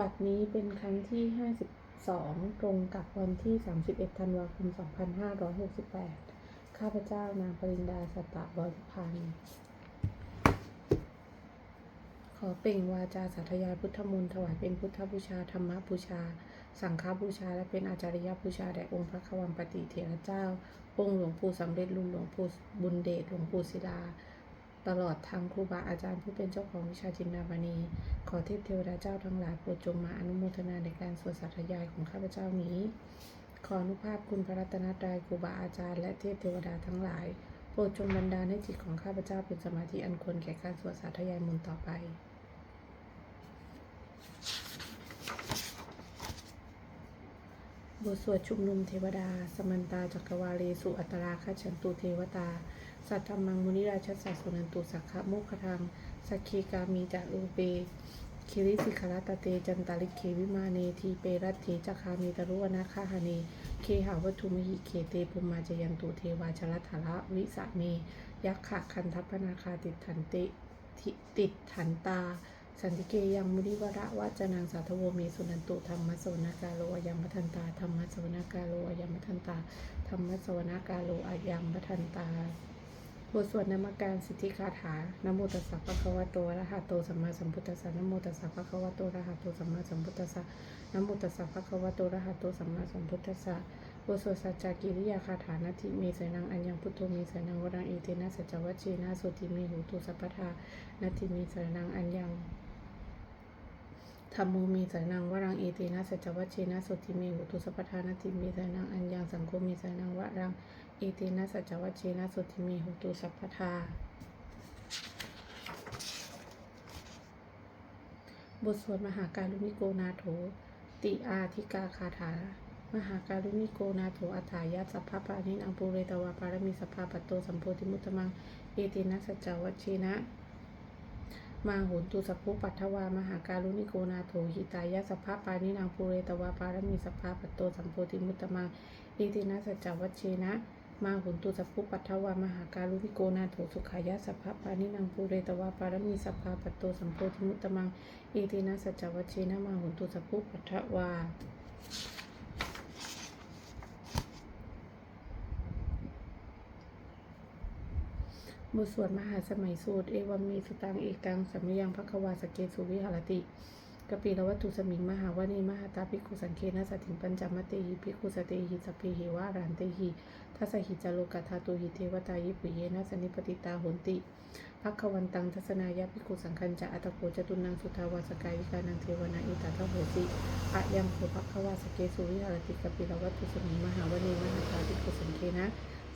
บัดนี้เป็นครั้งที่ 52 ตรงกับวันที่ 31 ธันวาคม 2568 ข้าพเจ้านางปรินดาสัตตบริพันธ์ ขอเปล่งวาจาสาธยายพุทธมนต์ถวายเป็นพุทธบูชา ธรรมบูชา สังฆบูชา และเป็นอาจารยบูชา แด่องค์พระควัมปติเถระเจ้า องค์หลวงปู่สำเร็จรุ่นหลวงปู่บุญเดช หลวงปู่ศิลา ตลอดทั้งครูบาอาจารย์ผู้เป็นเจ้าของวิชาจินดาบานีขอเทพเทวดาเจ้าทั้งหลายโปรดจงมาอนุโมทนาในการสวดสาธยายของข้าพเจ้านี้ ขออนุภาพคุณพระรัตนตรัยครูบาอาจารย์และเทพเทวดาทั้งหลาย โปรดจงบันดาลให้จิตของข้าพเจ้าเป็นสมาธิอันควรแก่การสวดสาธยายมนต์ต่อไปบทสวดชุมนุมเทวดา สมันตาจักรวาเลสุอัตราคฉันตุเทวตา สัทธรรมังมุนิราชสัสสุนันตุสักขะโมคคทังสักขีกามีจารูเปคิริสิขลตเตจันตาลิเควิมาเนทีเปรัตเถจักคามีตรุวนาคาหาเนเคหาวัตถุมหิเคเตปุมาจยันตุเทวาชลัทธะวิสะเม ยักขะคันทัพนาคาติดถันเตทิติดถันตา สันติเกยังมุนิวระวะจนังสาธโวเมสุนันตุธรรมสวนากาโลอายัมทันตาธรรมสวนากาโลอายัมทันตาธรรมสวนากาโลอายัมทันตา บทสวดนามการสิทธิคาถานโมตัสสะภะคะวะโตอะระหะโตสัมมาสัมพุทธัสสะนโมตัสสะภะคะวะโตอะระหะโตสัมมาสัมพุทธัสสะนโมตัสสะภะคะวะโตอะระหะโตสัมมาสัมพุทธัสสะบทสวดสัจจกิริยาคาถานาทิเมสนังอัญญังพุทโธเมสนังวรังเอเตนะสัจวัชเชนะสุติเมหูตุสัพพทานาทิเมสนังอัญญังธรรมโมมีสานังวรังเอเตนะสัจวัชเชนะสุติเมหุตุสัพพทานาติมีสานังอัญญังสังโฆมีสานังวรัง อเตนะสัจวัชเชนะสุติเมหุตุสัพพทา บทสวดมหาการุณิโกนาโถ ติอาธิกาคาถา มหาการุณิโกนาโถอัฏฐายาสัพพะปานิอังปูเรตวาปารมีสัพพะปัตโตสัมโพธิมุตมังเอเตนะสัจวัชเชนะมาหุนตุสัพพุปัทถวามหาการุณิโกนาโถหิตายะสัพพะปานินางภูเรตวาปารมีสัพพะปัตโตสัมโพธิมุตตมังอิตินะสัจจวัชเชนะ มาหุนตุสัพพุปัทวามหาการุณิโกนาโถสุขายะสัพพะปานินางภูเรตวาปารมีสัพพะปัตโตสัมโพธิมุตตมังเอตินะสัจวัชเชนะมาหุนตุสัพพุปัทวาบทสวดมหาสมัยสูตร เอวัมมีสตังเอกังสัมมยังภควาสเกสุวิหารติกปีละวัตถุสมิงมหาวณีมหาตาภิกขุสังเคนะสติงปัญจมตหิภิกขุสเตหิสัพเพหิวารันเตหิ ทัสหิจโลกัธาตุหิเทวตายิปุเยนะสนิปติตาโหนติพักขวันตังทัศนายาภิกขุสังคัญจะอัตโกจตุนังสุทาวาสกายิกานังเทวนาอิตาทโหติอะยังโภพักขวาสเกสุวิหารติกปีละวัตถุสมิมหาวณีมหาตาภิกขุสังเคนะ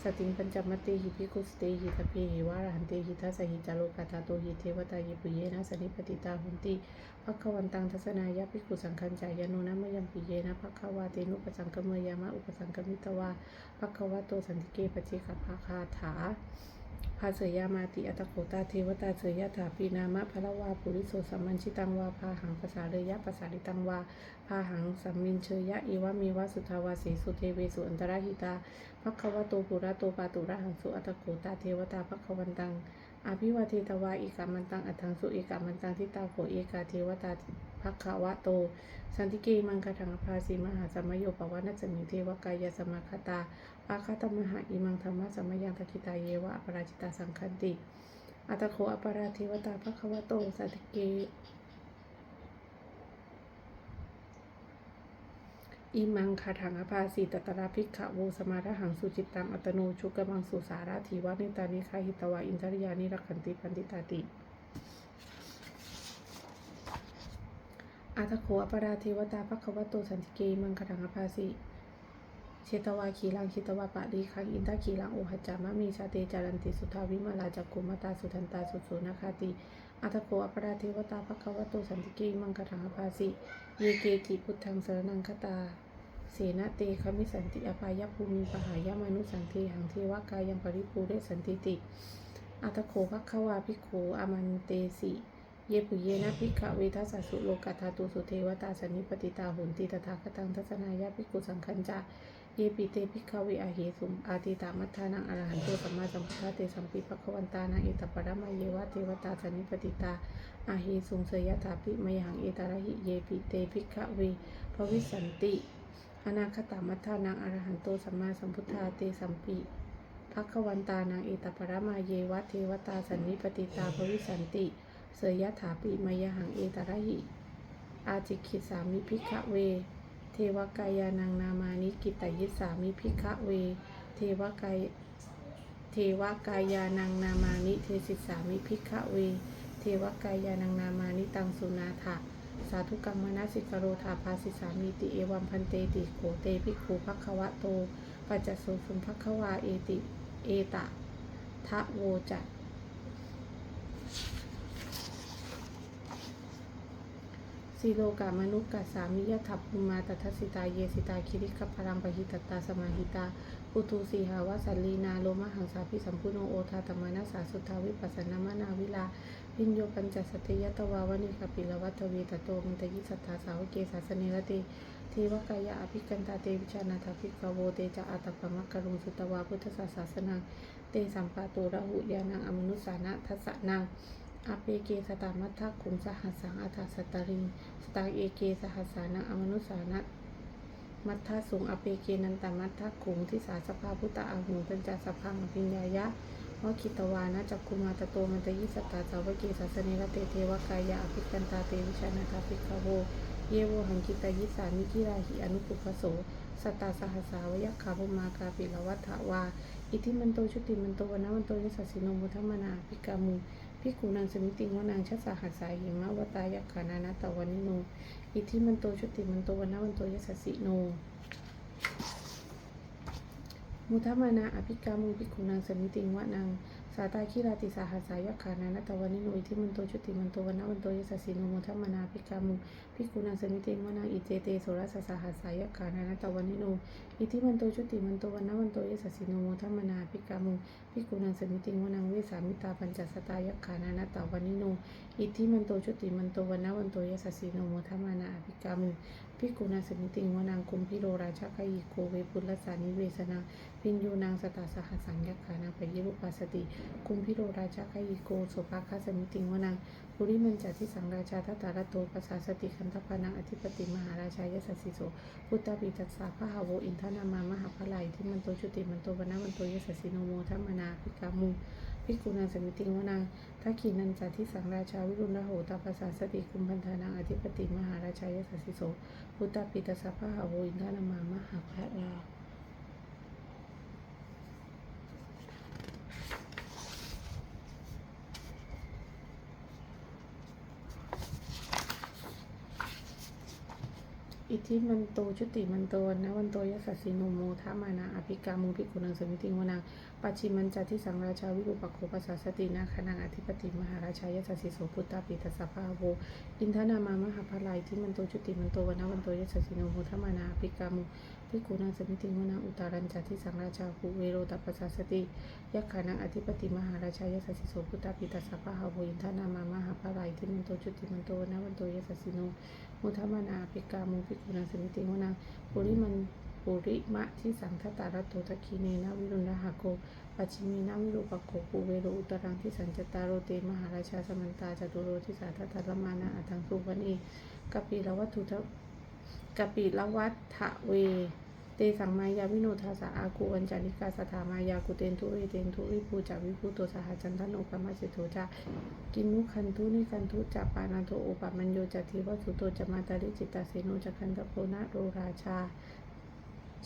สติงปัญจมตเตหิภิกขุสเตหิทพเพหิวารันเตหิทัสหิจารุกาตาโตหิเทวตายิปุเยนะสนิปติตาหุนติภักวันตังทัศนายาภิกขุสังคัญจายานุนะมยัมปิเยนะภักวาเตนุปสังกเมยามะอุปสังกมิตวาภักขวะโตสันติเกปเจกภาคาถา ภาเสยามาติอัตโกตาเทวตาเสยถาปีนามะพะละวาปุริโสสัมมัญชิตังวาพาหังภาษาเรยะภาษาลิตังวาพาหังสัมมินเชยะอีวะมีวะสุทาวาสีสุเทเวสุอันตรหิตาพักขวะโตปุระโตปาตุระหังสุอัตโกตาเทวตาพักขวันตัง อภิวาเทตวาอิกามันตังอัถังสุอิกามันตังทิตาโขเอกาเทวตาภักขวะโต สันติเกมังคถังภาสีมหาสมโยปวะนัจมิเทวกายสมาคตาอาคาตมหาอิมังธรรมะสมยังตคิตาเยวะอปราจิตาสังคันติอัตโขอปราเทวตาภักขวะโตสันติเก อิมังคาถังอภาสีตตระภิกขะโวสมาระหังสุจิตตังอัตโนชุกมังสุสาราทีวะนิตานิคาหิตวะอินทริยานิรักขันติปันติตาติอาทโคอปราเทวตาภควโตสันติเกมังคาถังอภาสี เชตวาขีลังชิตวาปะดีคังอินทขีลังโอหจามะมีชาเตจารันติสุทาวิมาลาจักกุมตาสุทันตาสุสุนาคาติอาทโขอปราเทวตาภควโตสันติเกมังคาถังอภาสีเยเกจิพุทธังสรนังคตา เสนาเตคมิสันติอภายภูมิปหายามนุสันเทหังเทวกายังปริภูเรสันติติอัตโขภักขวาภิกขูอมันเตสิเยปุเยนะภิกขเวทัสสุโลกัตถาตุสุเทวตาสนิปติตาหุนติตถาคตังทัศนายาภิกขุสังคัญจะ เยปิเตภิกขเวอาเหสุมอาติตามัทานังอรหันโตสัมมาสัมพุทธาเตสัมปิภควันตานังเอตปรมาเยวะเทวตาสันนิปติตาอาเหสุงเสยถาปิมยังเอตระหิเยปิเตภิกขเวภวิสันติอนาคตามัทานังอรหันโตสัมมาสัมพุทธาเตสัมปิภควันตานังเอตปรมาเยวะเทวตาสันนิปติตาภวิสันติเสยถาปิมยังเอตระหิอาจิคิสามิภิกขเว ทวกายานังนามานิกิตยิสามิภิกขเว เทวกายเทวกายานังนามานิเทศิสามิภิกขเว เทวกายานังนามานิตังสุนาถะสาธุกรรมนาสิกโรธาภาสิสามิติเอวัมพันเตติโขเตภิกขุภัคควะโตปัจจสุสุภัคควาเอติเอตะทะโวจัต สีโลกามนุกะสามิยะทัพภูมาตัทสิตาเยสิตาคิริขพรังปหิตตาสมาหิตาปุตุสีหาวสัลลีนาโลมหังสาพิสัมพุโนโอทาตมานาสาสุทาวิปัสสนามนาวิลาวิญโยปัญจสติยตวาวนิกปิลวัตเวตโตมันตยิสัทธาสาวเกสาสเนรติเทวกายะอภิกันตาเตวิชานาทาภิกขโวเตจะอาตปะมักกรุงสุตวาพุทธศาสนาเตสัมปาโตระหุยานังอมนุสานะทัสสะนัง อาเปเกสตามัทธคุงสหัสสังอัฏฐสตาริงสตาเอเกสหัสสานังอมนุสานะมัทธสุงอเปเกนันตมัทธคุงที่สาสภาพุตตะอาหุปัญจสพังอภิญญายะวคิตวานะจักคุมาตโตมันตยิสตาสาวเกสาสเนรเตเทวกายะอภิกันตาเตวิชานาทาภิกขโวเยโวหังกิตายิสามิกิราหิอนุปุพโสสตาสหัสสาวยคาภมากาปิลวัฏวา อิทิมันโตชุติมันโตวนะวันโตยสัสสิโนมุทัมมนาภิกามุ พิกุนางสมิติงวนางชัสสาหัสสาหิมะวตายะขานานาตวันนิโน อิทิมันโตชุติมันโตวันวันโตยสัสสิโน มุทมานาอภิกามุพิกุนางสมิติงวนางสาตาคิราติสาหัสสายะขานานาตวันนิโน อิทิมันโตชุติมันโตวันวันโตยสัสสิโน มุทมมานาอภิกามุ พิกูนางสมิติงวนางอิเจเตโสรสสหัสายะขานานาตวันนิโนอิทิมันโตชุติมันโตวันนวันโตยสัสสิโนมุทัมมานาอภิกามุพิกุนังสมิติงวนังเวสามิตาปัญจสตายขานานตาวันิโนอิทิมันโตชุติมันโตวันนวันโตยสัสสิโนโมทัมมานาอภิกามุพิกุนังสมิติงวนังคุมพิโรราชกยิโกเวปุลสานิเวสนาพินยูนางสตาสหัสังยกานาปยิรุปัสสติคุมพิโรราชกยิโกโสภาคาสมิติงวนัง ปุริมันจัติสังราชาทัตตารโตปัสสาสติคันธปานังอธิปติมหาราชายสัสสิโสพุทธปิตัสสะพะหาโวอินทนามามหาพลายที่มันโตชุติมันโตวนนะมันโตยสัสสิโนโมทัมมนาภิกามุภิกุนางสมิติงวนางทักขีนันจาทิสังราชาวิรุณระโหตาภาษาสติคุมพันธานังอธิปติมหาราชายสัสสิโสพุทธปิตัสสะพะหาโวอินทนามามหาพล อิทธิมันโตชุติมันโตนะวันโตยสัสสิโนโมทามานาอภิกามุภิกุนังสมิติงวนังปัจฉิมันจัติสังราชาวิรูปโคปัสสาสตินาคนังอธิปติมหาราชายสัสสิโสพุทธาปิตสภาโวอินทนามามหาภลายที่มันโตชุติมันโตวันะวันโตยสัสสิโนโมทามานาอภิกามุภิกุนังสมิติงวนังอุตารัญจัติสังราชาภูเวโรตัปปสสาสติยักขานังอธิปติมหาราชายสัสสิโสพุทธาปิตสภาโวอินทนามามหาภลายที่มันโตชุติมันโตวันะวันโตยสัสสิโน มุทมานาปิกามุภิกุณังสมิติวนังปุริมันปุริมะที่สังคตารัตโตตะคีเนนะวิรุณหะโกปัจฉิมีนาวิรูปโกปูเวโรอุตรังที่สัญจตารโรเตมหาราชาสมันตาจตุโรที่สาทัตธรมานาอัตังสุวันีกปิลวัตถุทะกปิลวัตถะเว เตสังมายาวิโนทาสาอาคูอัญจาริกาสถามายากุเตนทุเรเตนทุริภูจาวิภูโตสหจันทโนปมาสิโตจากินุคันทุนิคันทุจัปานันโทโอปะมัญโยจัตถิวัสุโตจมาตาริจิตตาเสโนจัคันตโพนะโรราชา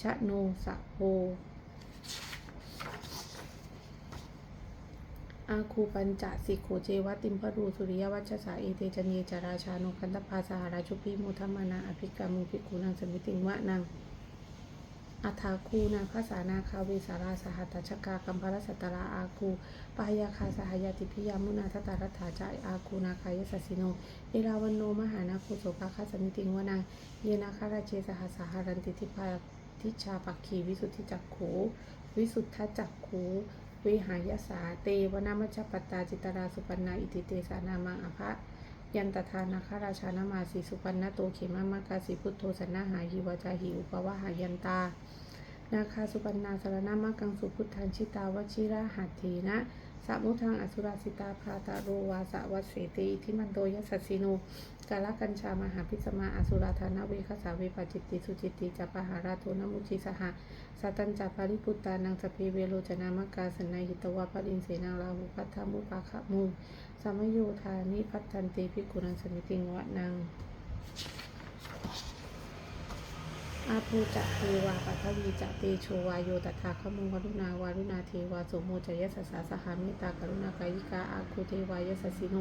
ชะโนสะโพอาคูปัญจสิโขเจวติมพรูสุริยวัชสาเอเตจันเยจาราชาโนคันตปาสหราชุพิมุทัมานาอภิกามุภิกุนังสมิติงวะนัง อัฏฐาคูนาคาสานาคาเวสาราสหัตชกากัมพรสัตราอาคูปายาคาสหายาติพิยามุนาทตารัฐาจายอาคูนาคายสัสิโนเอราวันโนมหานาคูโสภาคาสมิติงวนังเยนาคาราเจสหัสหารันติทิพาทิชาปักขีวิสุทธิจักขูวิสุทธจักขูวิหายสาเตวนามชปตาจิตราสุปันนาอิติเตสานามังอภะยันตทานาคาราชานามาสีสุปันนโตเขมามากาสีพุทโธสันนาหาหิวจาหิอุปวะหายันตา นาคาสุปันนาสารนามากังสุพุทธันชิตาวชิราหัตถีนะสามุทังอสุราสิตาพาตาโรวาสวัสเสติอิทิมันโตยัสสสิโนกาลกัญชามหาพิสมาอสุราธานาเวคสาเวปจิตติสุจิตติจัปปหาราโทนมุจิสหะสัตัญจาปาริปุตตานังสพเพเวโรจนามกาสนัยหิตวาปรินเสนาลาหุพัทธมุปาคะมุสามโยธานิพัตตันติภิกขุนังสมิติงวะนัง อาภูจะเทวาปัทวีจะเตโชวายโยตถาคมุวรุณาวารุณาเทวาสุโมจยสสสาสหามตตากรุณากายิกาอาคูเทวายสสสิโน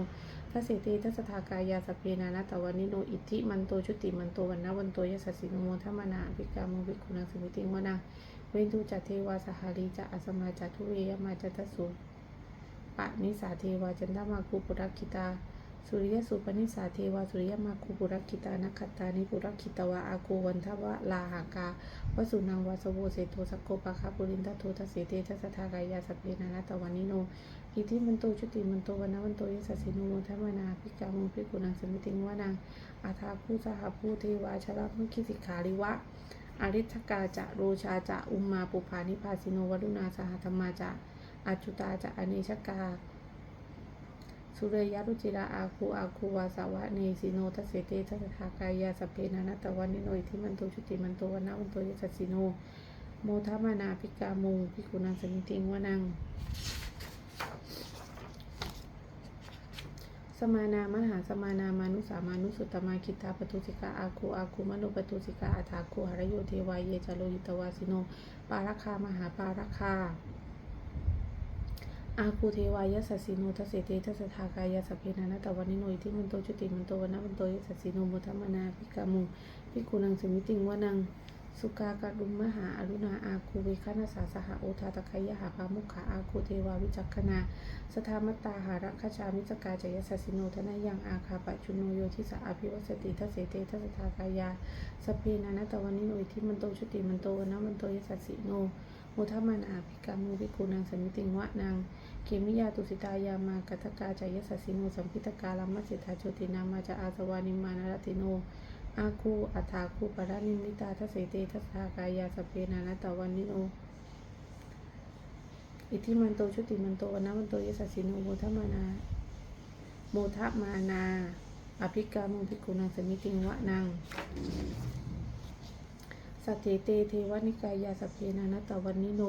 ทัสเสเตทัสทากายาสเพนานาตวานิโนอิทธิมันโตชุติมันโตวันนะวันโตยสสสิโนโมทัมมนาภิกามุภิกขุนังสมิติงวนาเวนทุจะเทวาสหารีจะอสมาจะทุเรยมาจะทัสสุปะนิสาเทวาจันทมาคูปุรักขิตา สุริยสุปนิสาเทวาสุริยมาคูปุรักขิตานักขตานิปุรักขิตวะอากูวันทวะลาหากาวสุนังวาสโวเสโทสกโกปะคาปุรินทโททัสเสเตทัสทากายาสพเพนานาตวานิโนอิทิมันโตชุติมันโตวันนวันโตยสัสสิโนโมทัมนาภิกามุภิกุนังสมิติงวานังอาทาภูสหภูเทวาชรามุขิสิกขาริวะอริทกาจะโรชาจะอุมมาปุภานิพาสิโนวรุณาสหธรรมาจะอจุตาจะอเนชกา สุเรยรุจิราอาคูอาคูวาสาวะเนสิโนทัสเสเตทัสทากายาสเพนานัตตวันนิโนอิทิมันโตชุติมันโตวันนะวันโตยสัสสิโน โมทัมานาภิกามุงภิกุนังสมิติงวนัง สมานามหาสมานามานุสามานุสุตมาคิตาปทุสิกาอาคูอาคูมโนปทุสิกาอาถาคูหรโยเทวายเยจโลหิตวาสิโน ปาราคามหาปาราคา อาคูเทวายสัสสิโนทัสเสเตทัสทากายาสพเพนานาตวันนิโนอิทิมันโตจุติมันโตวันะวันโตยสัสสิโนโมทัมนาภิกามุงภิกขุนังสมิติงวนังสุกากะรุมมหาอรุณาอาคูเวคานาสาสหโอทาตะคยหาภามุขาอาคูเทวาวิจักขณาสทามตาหารัคชามิจกาจยสัสสิโนทนายังอาคาปะชุนโนโยทิสาอภิวัสติทัสเสเตทัสทากายาสเพนานาตวันนิโนอิทิมันโตชุติมันโตวนะมันโตยสัสสิโนโมทัมานาภิกามุภิกขุนังสมิติงวะนาง เขมิยาตุสิตายามากตกาจายสัสสิโนสัมพิตกาลัมมัสสิทธาโชตินามาจะอาสวานิมานารติโนอาคูอัฐาคูปรานิมิตาทัสเตทัสสากายาสพเพนานาตวันนิโนอิทิมันโตชุติมันโตวนนะมันโตยสัสสิโนโมทมานาโมทมานาอภิกามุภิกุนังสมิติงวะนังสัตเทเตเทวนิกายาสพเพนานาตวันนิโน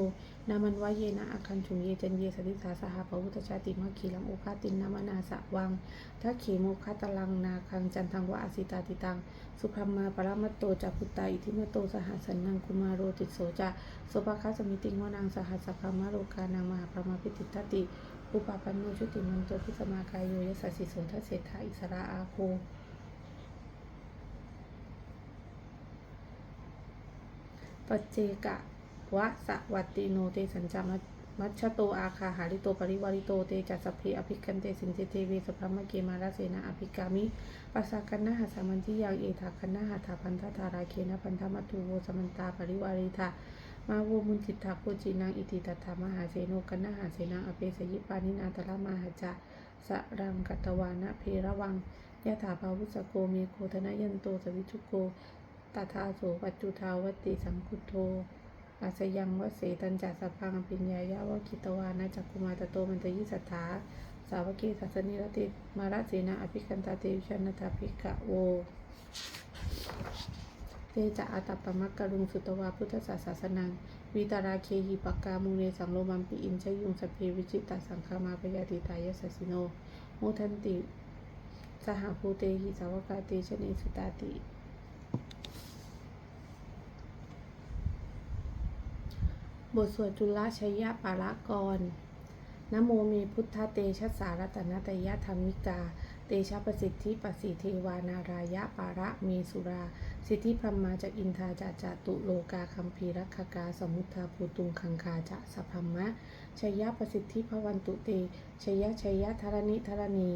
นามันวะเยนะอาคันชุงเยจันเยสติสาสหาปวุตชาติมัคคีลังโอคาตินนามานาสะวังทักเขโมคาตลังนาคังจันทังวะอาสิตาติตัง สุพรมมาปรมัตโตจัพุตตาอิทิมโตสหัสันนังกุมาโรติโสจะโสภคาสมิติงวนังสหัสสะพามโรกานางมหาพรมาพิติตติ อุปปันโนชุติมันโตพิสมากายโยยสัสสิโสทัสเศรษฐาอิสระอาโคปัจเจกะ วะสวัตติโนเตสัญจามัชมัชชโตอาคาหาริโตปริวาริโตเตจัสสพเพอภิกันเตสินเตเทเวสพรมเกมาราเสนาอภิกามิปัสสกันนาหาสามันทิยังเอถากันนาหาถาพันธาธาราเคนะพันธมัตุโวสมันตาปริวาริธามาโวมุนจิตถาโพจินังอิติตัถามหาเสโนกันนาหาเสนาอเปสยิปานินาตระมหาจะสรังกัตวานะเพระวังยะถาภาวุสโกเมโคทนยันโตสวิทุโกตถาโสปัจจุทาวติสังคุโท อาสยังวเสตันจัสสะพังปิญญายาวคิตวานะจักคุมาตโตมันตยิสัทธาสาวกีสัสนิรติมาราเสนาอภิกันตาเตวิชนตาภิกะโวเตจะอาตัปปมักกะลุงสุตวาพุทธศาสนังวิตาราเคหิปกามูเนสังโลมัมปิอินชยุงสพเพวิจิตตสังคามาปยาติตายสัสิโนโมทันติ สหภูเตหิสาวกาเตชเนสุตาติ บทสวดจุลชยปาละกรนโมเมพุทธเตชะสารัตนตยธรรมิกา เตชะประสิทธิปสิเทวานารายะปาระเมสุรา สิทธิพรมมาจากอินทาจาจาตุโลกาคัมภีรักกา สมุทธาภูตุงคังคาจะสัพพมะชยะประสิทธิพวันตุเตชยะชยะธรณิธรณี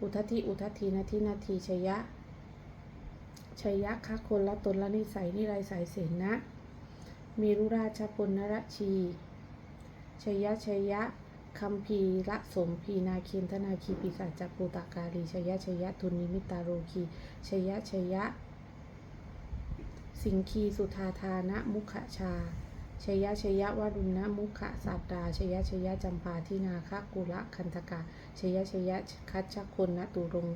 อุทธิอุทธินาทินาทีชยะชยะคะคนละตนละนิสัยนิไรสายเสนนะ มีรุราชปุณณรชี ชยะชยะคัมภีระสมพีนาเคนธนาคีปิศาจจักปูตากาลีชยะชยะทุนนิมิตาโรคีชยะชยะ สิงคีสุธาธานะมุขชาชชยชยะวรุณมุขะสัตตาชยชยะจำปาทินาคะกุละคันธกะชยชยะคัจฉคนนตุรง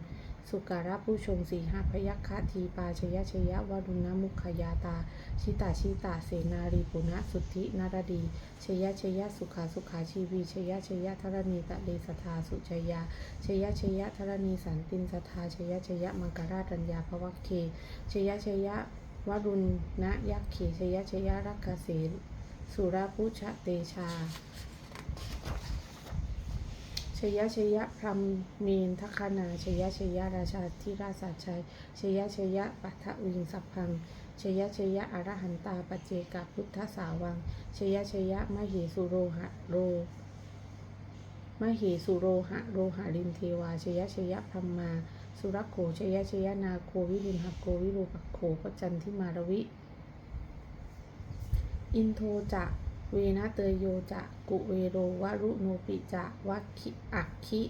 สุการะผู้ชมสีหพยัคฆทีปาชยชยะวรุณมุขยาตา ชิตาชิตาเสนารีปุณะสุทธินารดี ชยชยะสุขาสุขาชีวี ชยชยะธรณีตะเลสทาสุชยา ชยชยะธรณีสันตินสทาชยชยะมังกราตัญญาภวัคเค ชยชยะวรุณนะยักเขชยชยะรักเกษสุราพุชะเตชา ชยชยะพรมเมนทัคคณาชยชยะราชาธิราชาชัยชยชยะปัทวิงสัพพังชยชยะอรหันตาปเจกพุทธสาวังชยชยะมเหสุโรหะโรมเหสุโรหะโรหะรินเทวาชยชยะพรมมา สุรโขชยชยะนาโควิรุณหโกวิรูปโขปจันทิมารวิ อินโทจะ เวนะเตยโยจะกุเวโรวรุโนปิจะวัคคิอักขิ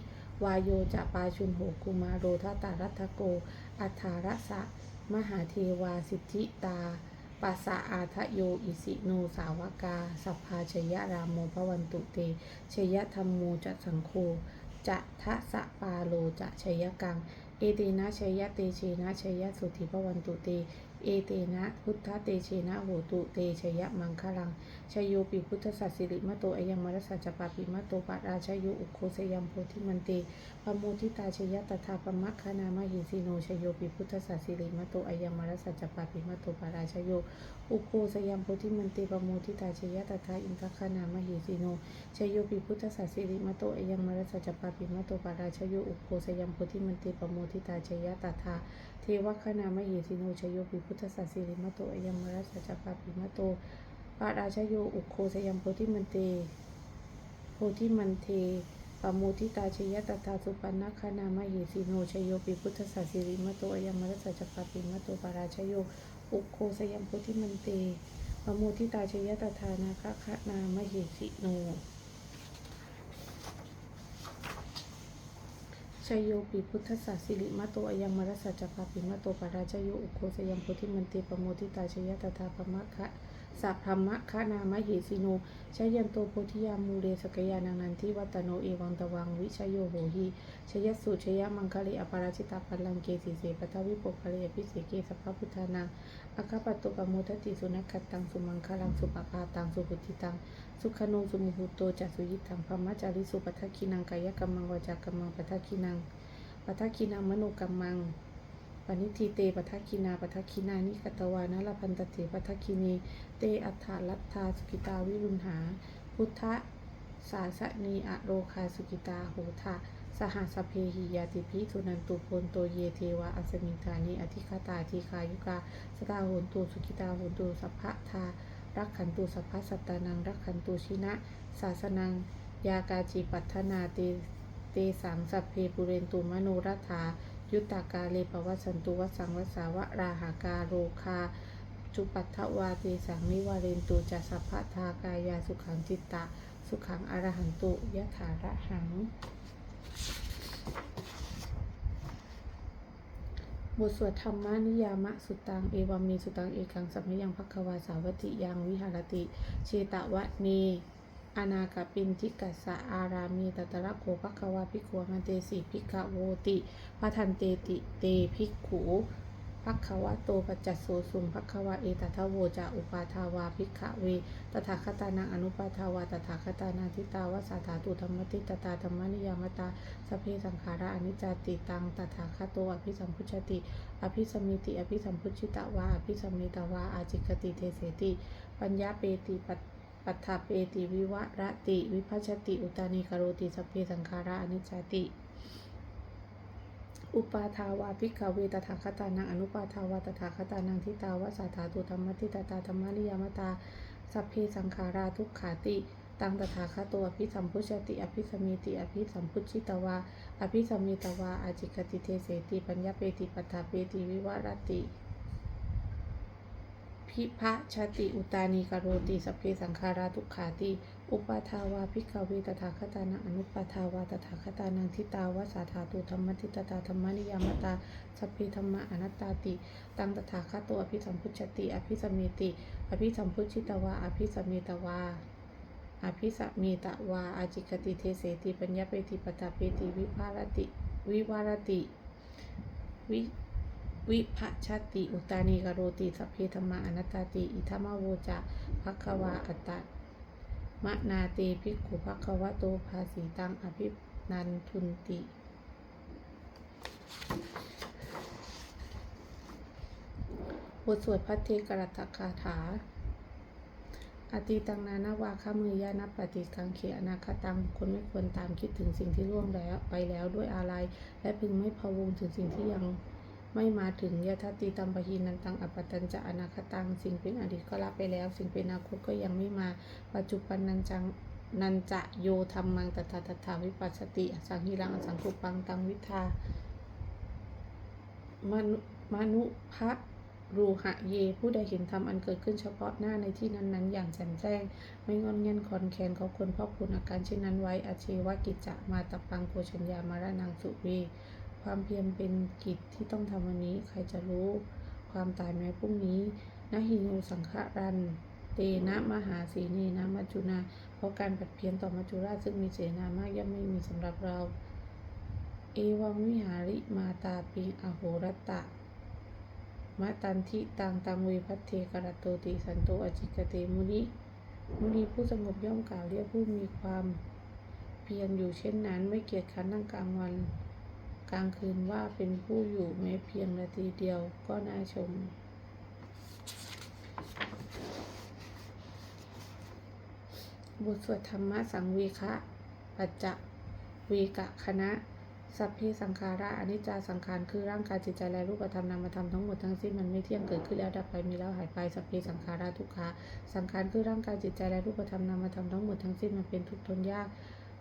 วายโยจะปาชุนโหกุมาโรทตารัตโก อัฏฐารสะ มหาเทวาสิทธิตาปัสสะอาทะโยอิสิโนสาวกา สัพพาชยรามโมภวันตุเตชยธรรมโมจะสังโฆจะทะสะปาโลจะชยกัง เอเตนะชยเตเชนะชยสุธิภวันตุเต เอเตนะ พุทธเตเชนะโหตุเตชยมังคลังชยโยปิพุทธสัสสิริมะโตอายังมรสัจปาปิมะโตปะราชยโยอุโคสยัมโพธิมันเตปโมทิตาชยตถาปมัคคณามหิสิโนชยโยปิพุทธสัสสิริมะโตอายังมรสัจปาปิมะโตปะราชยโยอุโคสยัมโพธิมันเตปโมทิตาชยตถาอินทคณามหิสิโนชยโยปิพุทธสัสสิริมะโตอายังมรสัจปาปิมะโตปะราชยโยอุโคสยัมโพธิมันเตปโมทิตาชยตถา ทวคณามหิสิโนชโยปิพุทธสัสสิริมโตอยังมรสัจจปาปิมโตปาราชโยอุโคสยัมโพธิมันเตโพธิมันเทปโมทิตาชยตถาสุปันนาคานามหิสีโนชโยปิพุทธสัสสิริมโตอยัมมรสัจจปาปิมโตปาราชโยอุโคสยัมโพธิมันเตปโมทิตาชยตถานาคานามหิสีโน ชยโยปิพุทธสัสิริมะโตอยังมรสัจจปาปิมะโตปาราชโยอุโคสยังโพธิมันเตปโมทิตาชยตถาปมะคะสัพพมะคะนามหิสิโนชยันโตโพธิยามูเรสกยานังนันทิวัตโนเอวังตวังวิชยโยโหหิชยสุชยมังคะเลอปาราชิตาปัลลังเกสิเสปทวิปกคะเลอภิเสเกสัพพพุทธานังอคาปตโตปโมทติสุนักขตังสุมังคลังสุปปาตังสุพุติตัง สุขโนสุมุหุโตจัสุยิตังพมจาริสุปัทคินังกายกรรมังวาจากรรมังปัทคินังปัทคินังมโนกรรมังปณิทีเตปัทคินาปัทคินานิกตวานะลพันตเตปัทคินีเตอัฏฐาลัทธาสุกิตาวิรุณหา พุทธสาสนีอโรคาสุกิตาโหทะสหัสเพหิยาติพิสุนันตุพนโตเยเทวะอัสมิงธานิอธิคตาทีคายุกาสตาโหนตุสุกิตาโหนตุสัพพะทา รักขันตุสัพพะสัตตานัง รักขันตุชินะ ศาสนัง ยากาจิปัฏฐนาเตเตสังสัพเพปุเรนตุมโนรัฐา ยุตตากาเลปวัสันตุวสังวสาวะราหากาโรคา จุปัฏฐวาเตสังนิวาเรนตุจัสสัพพะทากายาสุขังจิตตะ สุขังอรหันตุยะถาระหัง บทสวดธรรมานิยามะสุตัง เอวามีสุตัง เอกังสัมมยังพักวาสาวติยังวิหารติ เชตวะเนอนาคปินทิกัสสะอารามีตตระโคภัควาภิกขวมันเตสีภิกขโวติพทันเตติเตภิกข ภักขวะโตปัจจสโสสุมภักขวะเอตทโวจะอุปาทาวาภิกขเวตถาคตานังอนุปาทาวาตถาคตานาทิตาวสาธาตุธรรมติตตาธรรมนิยามตาสเพสังขาระอนิจจติตังตถาคตโตอภิสัมพุชติอภิสมิติอภิสัมพุชิตวาอภิสมิตวาอาจิกติเทเสติปัญญาเปติปัปัฏฐาเปติวิวะระติ วิพัชติอุตานิกโรติสเพสังขาระอนิจจติ อุปาทาวาภิกขเวตถาคตานังอนุปาทาวาตถาคตานังทิตาวาสาธาตุธรรมติตตาธรรมนิยามตาสัพเพสังขาราทุกขาติตังตถาคตโตอภิสัมพุชติ อภิสมิติอภิสัมพุชิตวา อภิสมิตวาอาจิกติเทเสติปัญญาเปติปัฏฐาเปติวิวารติ พิพะชติอุตานีกโรติสพเพสังขาราทุกขาติ อุปาทาวาพิกเวตถาคตานังอนุปาทาวาตถาคตานังทิตาวาสาธาตุธรรมทิตตาธรรมนิยามตาสพเพธรรมะอนัตตาติ ตังตถาคตโตอภิสัมพุชติ อภิสัมเมติ อภิสัมพุชิตวา อภิสัมเมตวา อภิสัมเมตวา อาจิกติเทเสติปัญญาเปติปตาเปติวิภารติ วิวารติ วิวิภชติ อุตานีกโรติสพเพธรรมาอนัตตาติ อิทัมโวจะภัควาอัตตะ มะนาเตภิกขุภควะโตภาสีตังอภินันทุนติ บทสวดพระเทกรัตคาถาอติตังนานาวาคามือยานับปฏิกังเขอนาคตังคคลไม่ควรตามคิดถึงสิ่งที่ล่วงแล้วไปแล้วด้วยอะไร และพึงไม่พะวงถึงสิ่งที่ยัง ไม่มาถึงยะทัตติตัมปะหีนันตังอปตัญจะอนาคตัง สิ่งเป็นอดีตก็ละไปแล้ว สิ่งเป็นอนาคตก็ยังไม่มา ปัจจุบันนันจังนันจะโยธรรมังตถาตถาวิปัสสติ สังหิรังสังคุปังตังวิทามนุมนุพะรูหะเย ผู้ใดเห็นธรรมอันเกิดขึ้นเฉพาะหน้าในที่นั้นๆ อย่างแจ่มแจ้ง ไม่งอนเงียนคอนแคนเขาควรพอกพูนอาการเช่นนั้นไว้อาเชวกิจจะมาตปังโกชัญญามารนังสุเว ความเพียรเป็นกิจที่ต้องทำวันนี้ ใครจะรู้ความตายแม้พรุ่งนี้นะหิโนสังฆรันเตนะมหาสีเนนะมัจจุนา เพราะการปัดเพียรต่อมัจจุราชซึ่งมีเสนามากย่อมไม่มีสำหรับเรา เอวังวิหาริมาตาปิงอโหรตะมะตันทิตังตังเวพัทเทกรตโตติสันโตอจิกเตมุนิมุนีผู้สงบย่อมกล่าวเรียกผู้มีความเพียรอยู่เช่นนั้น ไม่เกียจคร้านทั้งกลางวัน กลางคืนว่าเป็นผู้อยู่แม้เพียงนาทีเดียวก็น่าชม บทสวดธรรมะสังเวคะปัจจะเวกะคณะ สัพเพสังขาระอนิจจาสังขารคือร่างกายจิตใจและรูปธรรมนามธรรมทั้งหมดทั้งสิ้นมันไม่เที่ยงเกิดขึ้นแล้วดับไปมีแล้วหายไปสัพเพสังขาราทุกขาสังขารคือร่างกายจิตใจและรูปธรรมนามธรรมทั้งหมดทั้งสิ้นมันเป็นทุกข์ทนยาก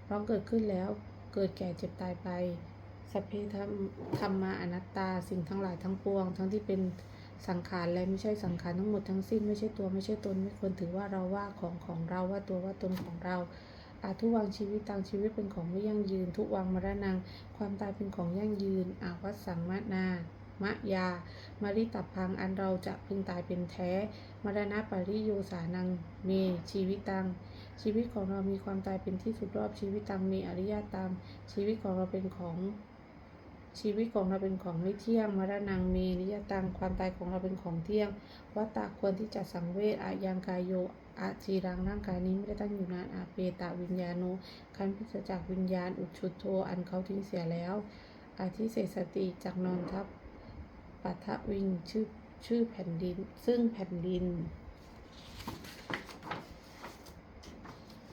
เพราะเกิดขึ้นแล้วเกิดแก่เจ็บตายไป สัพเพธรรมธรรมาอนัตตาสิ่งทั้งหลายทั้งปวง ทั้งที่เป็นสังขารและไม่ใช่สังขารทั้งหมดทั้งสิ้นไม่ใช่ตัวไม่ใช่ตนไม่ควรถือว่าเราว่าของของเราว่าตัวว่าตนของเราอาทุวังชีวิตตังชีวิตเป็นของไม่ยั่งยืน ทุวังมรณัง ความตายเป็นของยั่งยืนอาวัสสังมะนามะยา มาริตับพังอันเราจะพึงตายเป็นแท้ มรณะปริโยสานังเมชีวิตตัง ชีวิตของเรามีความตายเป็นที่สุดรอบชีวิตตังมีอริยตามชีวิตของเราเป็นของ ชีวิตของเราเป็นของไม่เที่ยง มรณงเมนิยตัง ความตายของเราเป็นของเที่ยง วัตตะควรที่จะสังเวชอายังกายโยอาจีรังร่างกายนี้ไม่ได้ตั้งอยู่นานอาเปตะวิญญาโนคันพิจจากวิญญาณอุดชุดโทอันเขาทิ้งเสียแล้ว อาทิเศสติจากนอนทับปัทะวิงชื่อชื่อแผ่นดิน ซึ่งแผ่นดิน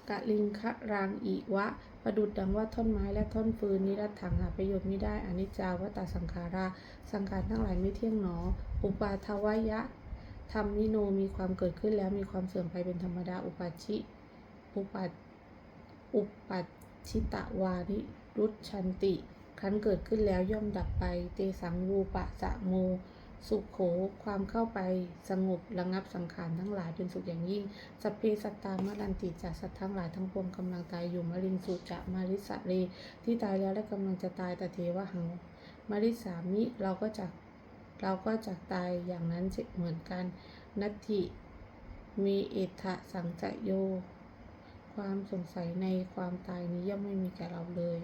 กะลิงคะรางอีวะ ประดุดดังว่าท่อนไม้และท่อนฟืนนิรัตถังหาประโยชน์ไม่ได้อนิจจาวตาสังขารา สังขารทั้งหลายไม่เที่ยงหนอ อุปาทวายะธรรมนิโนมีความเกิดขึ้นแล้วมีความเสื่อมไปเป็นธรรมดาอุปัชิอุปัชอุปัชิตะวานิรุชันติ ครั้นเกิดขึ้นแล้วย่อมดับไป เตสังวูปะสะโม สุขโข ความเข้าไปสงบระงับสังขารทั้งหลายเป็นสุขอย่างยิ่งสพเพสัตตามรันติจัสัตว์ทั้งหลายทั้งปวงกำลังตายอยู่มริงสุจะมาริสะเรที่ตายแล้วและกำลังจะตายแตะเทวะหังมาริสามิเราก็จะเราก็จะตายอย่างนั้นเหมือนกันนัตถิมีเอทะสังจะโย ความสงสัยในความตายนี้ย่อมไม่มีแก่เราเลย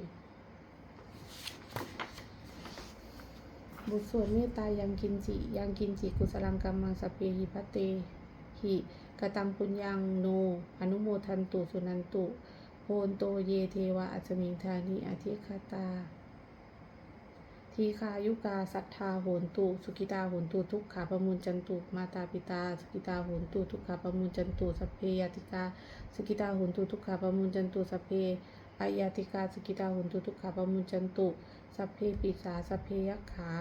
บทสวดเมตตายังกินจิยังกินจิกุสลังกัมมังสเพหิพัตเตหิกตังปุญญังโน อนุโมทันตุสุนันตุโพนโตเยเทวะอัจมิงธานิอธิคาตา ทีคายุกาสัทธาโหนตุ สุกิตาโหนตุทุกขาประมุนจันตุมาตาปิตา สุกิตาโหนตุทุกขาประมุนจันตุสัพเพยติกา สุกิตาโหนตุทุกขาประมุนจันตุสัพเพอายาติกา สุกิตาโหนตุทุกขาประมุนจันตุ สัพเพปิสาสัพเพยักขา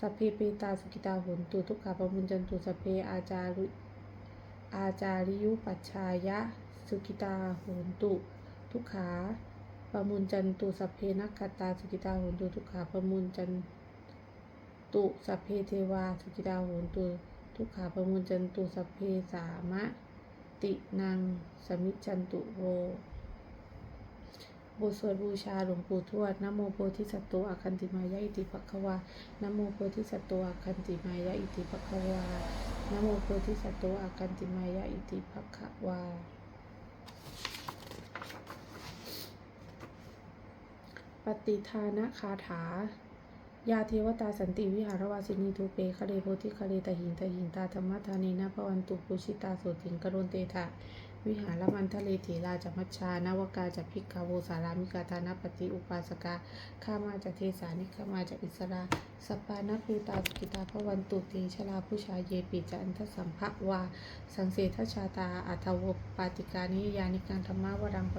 สัพเพเปตาสุกิตาโหนตุทุกขาปมุญจันตุสัพเพอาจารุอาจาริยุปัชชายะ สุกิตาโหนตุ ทุกขาปมุญจันตุสัพเพนักขตาสุกิตาโหนตุทุกขาปมุญจันตุสัพเพเทวาสุกิตาโหนตุทุกขาปมุนจันตุสัพเพสามะตินังสมิจจันตุโว บทสวดบูชาหลวงปู่ทวดนโมโพธิสัตว์อาคันติมายะอิติภควานโมโพธิสัตว์อาคันติมายะอิติภควานโมโพธิสัตว์อาคันติมายะอิติภควาปฏิทานะคาถายาเทวตาสันติวิหารวาสินีทูเปคะเลโพธิคะเลตหิงตหิงตาธรรมธานีนาภวันตุปุชิตาโสติงกรุณเตถะ วิหารมันทะเลเถราจัมัชชานวกาจัพิกาโวสารามิกาธานาปฏิอุปาสกาข้ามาจากเทสานิข้ามาจากอิสราสปานาภูตาสกิตาภวันตุเตชลาผู้ชายเยปิจันทสัมภะวา สังเสทชาตาอัทวปาติกานิยานิการธรรมะวรังป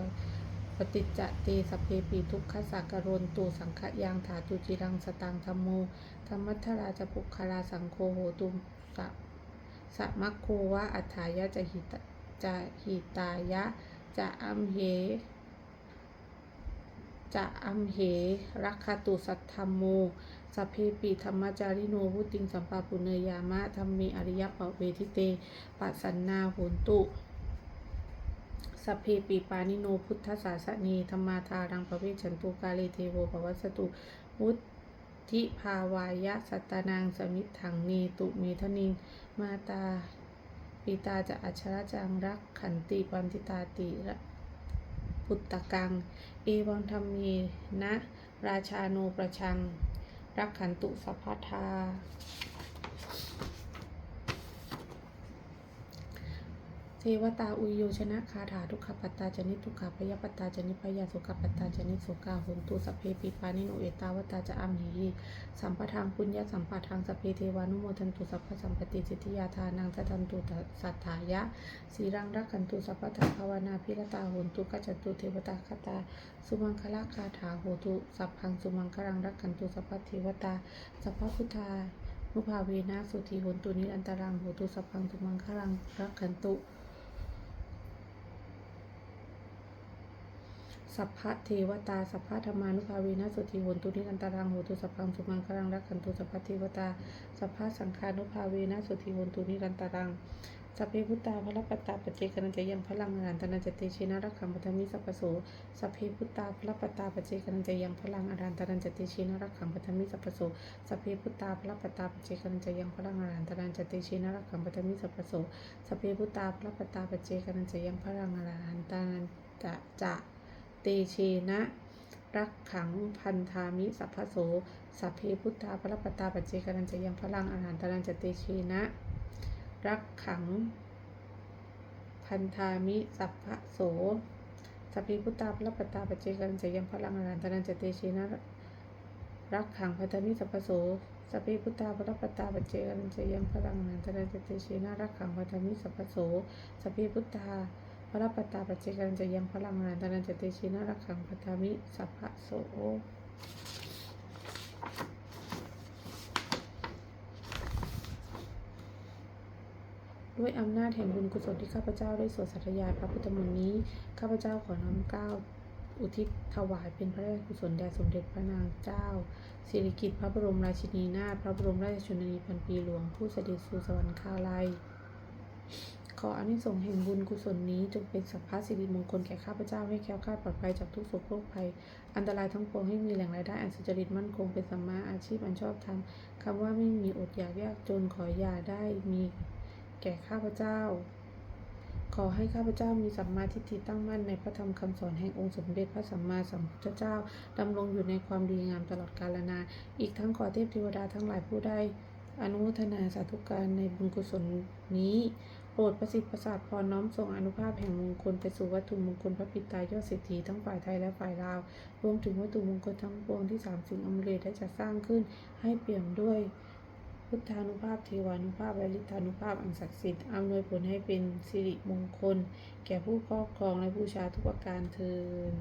ปฏิจจเตสเพปีทุกขสักกะโรนตุสังขยางถาตุจิรังสตังธรรมโมธรรมัทธราจะปุคลาสังโฆโหตุมสะสะมัคโควะอัฏฐายะจะหิต จะหิตายะ จะอัมเห จะอัมเหรักขตุสัทธรรมโมสัพเพปีธรรมจาริโนวุติงสัมปาปุเนยามะธรรมีอริยปเวทิเตปัสสันนาโหนตุสัพเพปีปานิโนพุทธศาสนีธรรมาทารังปะเวชันตุกาเลเทโวภวัสตุวุธิภาวายะสัตตนางสมิทถังนีตุเมทนิง มาตา ปิตาจะอัชรจังรักขันติปันติตาติระพุตตะกัง เอวังธรรมีนะ ราชาโนประชัง รักขันตุสัพพทา เทวตาอุโยชนะคาถาทุกขปัตตาจนิทุกขพยปัตตาจนิพยาสุขปัตตาจนิสุกาหุนตุสเพปิปานิโนเอตาวตาจะอัมหิสัมปทางปุญญาสัมปทางสเพเทวานุโมทันตุสัพพสัมปติสิทธิยาทานังทัตันตุสัทธายะสีรังรักขันตุสัพพทาภาวนาพิรตาหุนตุกัจจตุเทวตาคตา สุมังคละคาถาโหตุสัพพังสุมังคลังรักขันตุสัพพเทวตาสัพพพุทธานุภาเวนะสุธีหุนตุนิรันตรังโหตุสัพพังสุมังคลังรักขันตุ สัพพะเทวตา สัพพะธรรมานุภาเวนะสุธีโหนตุนิรันตรังโหตุสัพพังสุมังคลังรักขันตุสัพพะเทวตา สัพพะสังฆานุภาเวนะสุธีโหนตุนิรันตรังสัพเพพุตตาพระปัตตาปเจกนันจะยังพลังอรันตนันจเตชินะรักขังปฐมิสัพพโสสัพเพพุตตาพระปัตตาปเจกนันจะยังพลังอรันตนันจเตชินะรักขังปฐมิสัพพโสสัพเพพุตตาพระปัตตาปเจกนันจะยังพลังอรันตนันจเตชินะรักขังปฐมิสัพพโสสัพเพพุตตาพระปตตาปเจกนันจะยังพลังอรันตนันจะจะ เตเชนะ รักขัง พันธามิสัพพโส สัพเพพุทธาพระปตาปัจเจกนันจะยังพลังอาหารตรันจะเตเชนะ รักขังพันธามิสัพพโสสัพเพพุทธาพระปตาปัจเจกนันจะยังพลังอาหารตรันจะเตเชนะรักขังพันธามิสัพพโสสัพเพพุทธาพระปตาปัจเจกันจะยังพลังอาหารตรันจะเตเชนะรักขังพันธามิสัพพโสสัพเพพุทธา พระปัตตาปัจเจกันจะยังพลังงานตานันจะเตชินะรักขังพัทามิสัพพะโสด้วยอำนาจแห่งบุญกุศลที่ข้าพเจ้าได้สวดสัตยายพระพุทธมนต์นี้ ข้าพเจ้าขอน้อมเก้าอุทิศถวายเป็นพระราชกุศลแด่สมเด็จพระนางเจ้าสิริกิติ์พระบรมราชินีนาถพระบรมราชชนนีพันปีหลวงผู้เสด็จสู่สวรรคาลัย ขออานิสงส์แห่งบุญกุศลนี้จงเป็นสัพพะสิริมงคลแก่ข้าพเจ้าให้แค้วคลาดปลอดภัยจากทุกโศกโรคภัย อันตรายทั้งปวงให้มีแหล่งรายได้อันสุจริตมั่นคงเป็นสัมมาอาชีพอันชอบธรรมคำว่าไม่มีอดอยากยากจนขออย่าได้มีแก่ข้าพเจ้า ขอให้ข้าพเจ้ามีสัมมาทิฏฐิตั้งมั่นในพระธรรมคำสอนแห่งองค์สมเด็จพระสัมมาสัมพุทธเจ้าดำรงอยู่ในความดีงามตลอดกาลนานอีกทั้งขอเทพเทวดาทั้งหลายผู้ได้อนุโมทนาสาธุการในบุญกุศลนี้ โปรดประสิทธิ์ประสาทพรน้อมส่งอนุภาพแห่งมงคลไปสู่วัตถุมงคลพระปิตายอดเศรษฐีทั้งฝ่ายไทยและฝ่ายลาว รวมถึงวัตถุมงคลทั้งปวงที่สามสิ่งอมฤตได้จัดสร้างขึ้นให้เปี่ยมด้วยพุทธานุภาพเทวานุภาพและฤทธานุภาพอันศักดิ์สิทธิ์อำนวยผลให้เป็นสิริมงคล แก่ผู้ครอบครองและผู้ชาทุกประการเทิน